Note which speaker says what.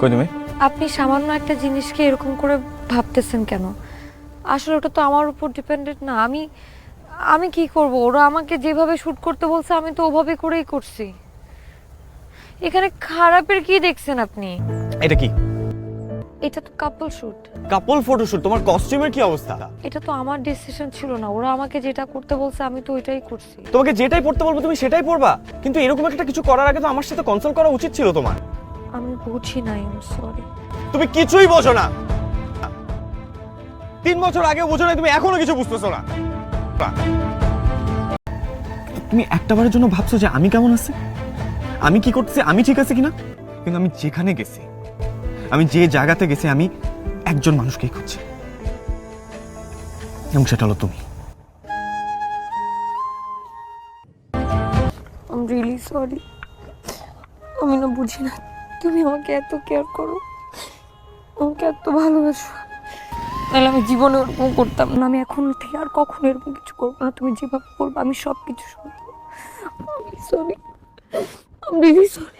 Speaker 1: কই তুমি?
Speaker 2: আপনি সামান্য একটা জিনিসকে এরকম করে ভাবতেছেন কেন? আসলে ওটা তো আমার উপর ডিপেন্ডেন্ট না। আমি আমি কি করব? ওরা আমাকে যেভাবে শুট করতে বলছে আমি তো ওভাবে করেই করছি। এখানে খারাপের কি দেখছেন আপনি?
Speaker 1: এটা কি?
Speaker 2: এটা তো কাপল শুট
Speaker 1: কাপল ফটোশুট তোমার কস্টিউমের কি অবস্থা?
Speaker 2: এটা তো আমার ডিসিশন ছিল না। ওরা আমাকে যেটা করতে বলছে আমি তো ওইটাই করছি।
Speaker 1: তোমাকে যেটাই পড়তে বলব তুমি সেটাই পড়বা। কিন্তু এরকম একটা কিছু করার আগে তো আমার সাথে কনসাল্ট করা উচিত ছিল তোমার।
Speaker 2: আমি বুঝি নাই সরি
Speaker 1: তুমি কিছুই বোঝো না। তিন বছর আগে বোঝো না তুমি এখনও কিছু বুঝতেছো না। তুমি একটাবারের জন্য ভাবছ যে আমি কেমন আছি? আমি কি করতেছি আমি ঠিক আছে কিনা? কিন্তু আমি যেখানে গেছি আমি যে জায়গাতে গেছি আমি একজন মানুষকেই খুঁজছি। এবং সেটা হলো তুমি।
Speaker 2: আম রিয়েলি সরি আমি না বুঝি না। তুমি আমাকে এত কেয়ার করো। আমাকে এত ভালোবাসো। তাহলে আমি জীবনে ওরকম করতাম না। আমি এখন থেকে আর কখনো এরকম কিছু করব না। তুমি যেভাবে করব, আমি সব কিছু শুনব সরি আমি সরি